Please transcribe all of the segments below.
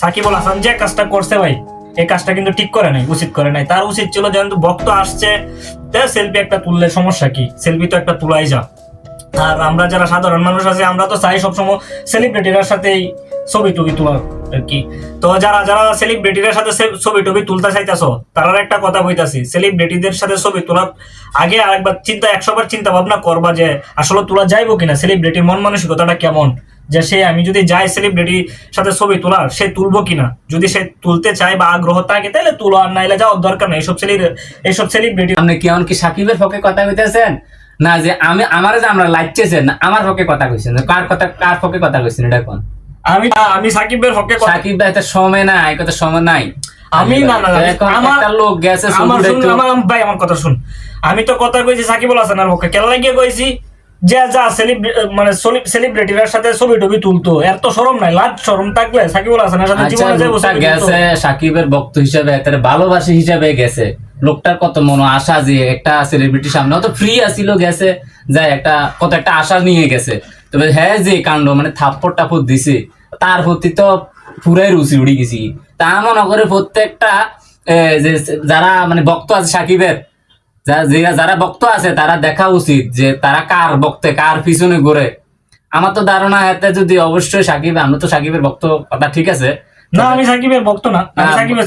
সাকিবুল হাসান যে কাজটা করছে ভাই, এই কাজটা কিন্তু ঠিক করে নাই, উচিত করে নাই। তার উচিত ছিল যেহেতু ভক্ত আসছে সেলফি একটা তুললে সমস্যা কি? সেলফি তো একটা তুলাই যা। আর আমরা যারা সাধারণ মানুষ আছে, আমরা তো চাই সবসময় সেলিব্রিটির সাথেই ছবি টবি তোলার আর কি। তো যারা যারা সেলিব্রিটির সাথে ছবি টবি তুলতে চাইতেছো, তারার একটা কথা কইতাছি সেলিব্রিটিদের সাথে ছবি তোলার আগে আরেকবার চিন্তা, একশো বার চিন্তা ভাবনা করবা যে আসলে তোলা যাইবো কিনা সেলিব্রিটির মন মানসিকতাটা কেমন? যে সে আমি যদি যাই সেলিব্রিটির সাথে ছবি তোলার সে তুলবো কিনা? যদি সে তুলতে চায় বা আগ্রহ থাকে তাহলে তুলো। আর নাইলে যাওয়ার দরকার নেই। এইসব সেলি এইসব সেলিব্রিটি আপনি কি এমন কি সাকিবের পক্ষে কথা কইতেছেন? না যে আমি আমার যে আমরা লাইটেছেন না আমার পক্ষে কথা কইছেন। কার কথা কার পক্ষে কথা কইছেন এটা কোন? আমি আমি সাকিবের কথা সাকিব ভাই তো সময় নাই কথা সময় নাই। আমি না না না, আমার লোক গেছে আমার শুন আমার ভাই আমার কথা শুন। আমি তো কথা কইছি সাকিবুল হাসানের পক্ষে। কেন লাগিয়ে কইছি? যে যা মানে সেলিব্রিটির সাথে ছবি টবি তুলতো এর তো শরম নাই লাজ শরম থাকলে সাকিবুল হাসানের সাথে আচ্ছা জীবনে তুলতো। গেছে সাকিবের ভক্ত হিসাবে তার ভালোবাসি হিসাবে গেছে। লোকটার কত মনো আশা যে একটা সেলিব্রিটি সামনে অত ফ্রি আসিল গেছে যাই একটা কত একটা আশা নিয়ে গেছে। তবে হ্যাঁ যে কাণ্ড মানে থাপ্পড় টাপড় দিছে তার প্রতি তো পুরাই রুচি উড়ি গেছি। তা মনে করে প্রত্যেকটা যে যারা মানে ভক্ত আছে সাকিবের যারা ভক্ত আছে তারা দেখা উচিত যে তারা কার ভক্তে কার পিছনে ঘুরে। আমার তো ধারণা এতে যদি অবশ্যই সাকিব আমরা তো সাকিবের ভক্ত কথা ঠিক আছে। না আমি সাকিবের ভক্ত না। আমি সাকিবের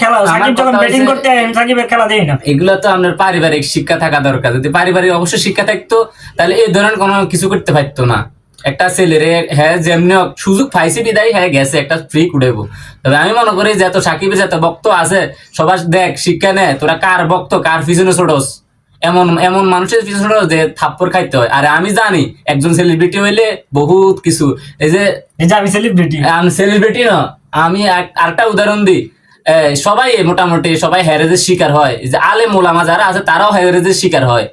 খেলা সাকিব যখন ব্যাটিং করতে আমি সাকিবের খেলা দেই না। এগুলো তো আপনার পারিবারিক শিক্ষা থাকা দরকার। যদি পারিবারিক অবশ্যই শিক্ষা থাকতো তাহলে এই ধরনের কোনো কিছু করতে পারতো না। একটা ছেলেরে হ্যাঁ যেমনি সুযোগ পাইছে বিদায় হ্যাঁ গেছে একটা ফ্রি কুড়াইবো তবে আমি মনে করি যে এত সাকিবের যত ভক্ত আছে সবার দেখ শিক্ষা নেয় তোরা কার ভক্ত কার পিছনে ছোটস? এমন এমন মানুষের পিছনে যে থাপ্পড় খাইতে হয়। আর আমি জানি একজন সেলিব্রিটি হইলে বহুত কিছু। এই যে এই যে আমি সেলিব্রিটি আমি সেলিব্রিটি না আমি আরেকটা উদাহরণ দিই। সবাই মোটামুটি সবাই হ্যারেজের শিকার হয়। যে আলে মোলামা যারা আছে তারাও হ্যারেজের শিকার হয়।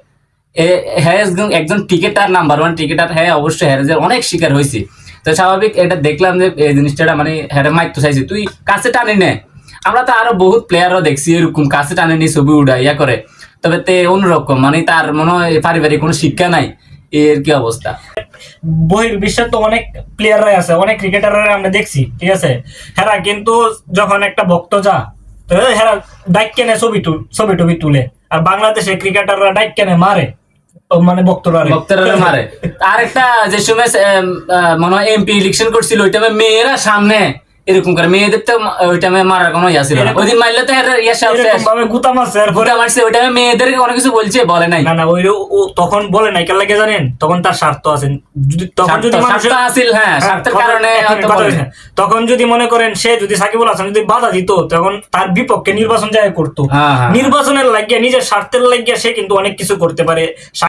হ্যাঁ একজন- ক্রিকেটার নাম্বার ওয়ান টিকেটার হ্যাঁ অবশ্যই হ্যারেজের অনেক শিকার হয়েছে। তো স্বাভাবিক এটা দেখলাম যে এই জিনিসটা মানে হ্যারে মাইক তো চাইছি। তুই কাছে টানি নে। আমরা তো আরও বহুত প্লেয়ারও দেখছি এরকম, কাছে টানে নি ছবি উড়া ইয়া করে। তবে তে অন্যরকম মানে তার মনে হয় পারিবারিক কোনো শিক্ষা নাই, এর কি অবস্থা? বহির বিশ্বের তো অনেক প্লেয়াররাই আছে, অনেক ক্রিকেটাররা আমরা দেখছি, ঠিক আছে? হেরা কিন্তু যখন একটা ভক্ত যা হেরা ডাইক কেনে ছবি ছবি টবি তুলে। আর বাংলাদেশে ক্রিকেটাররা ডাইক কেনে মারে। মানে ভক্তরা ভক্তরা মারে। আরেকটা যে সময় মনে হয় এমপি ইলেকশন করছিল ওই টাইমে মেয়েরা সামনে এরকম করে মেয়েদের তো ওই টাইমে মারার কোনো ইয়া ছিল না। ওই দিন মারলে তো ইয়া সব ভাবে গুতা মারছে ঘুরে মারছে ওই টাইমে মেয়েদেরকে অনেক কিছু বলছে বলে নাই। না না ওই তখন বলে নাই কেন লাগে জানেন? তখন তার স্বার্থ আছে। যদি তখন যদি স্বার্থ হ্যাঁ, হ্যাঁ, স্বার্থের কারণে। তখন যদি মনে করেন সে যদি সাকিবুল হাসান যদি বাধা দিত তখন তার বিপক্ষে নির্বাচন যায় করতো। হ্যাঁ, হ্যাঁ। নির্বাচনের লাগিয়ে নিজের স্বার্থের লাগিয়ে সে কিন্তু অনেক কিছু করতে পারে।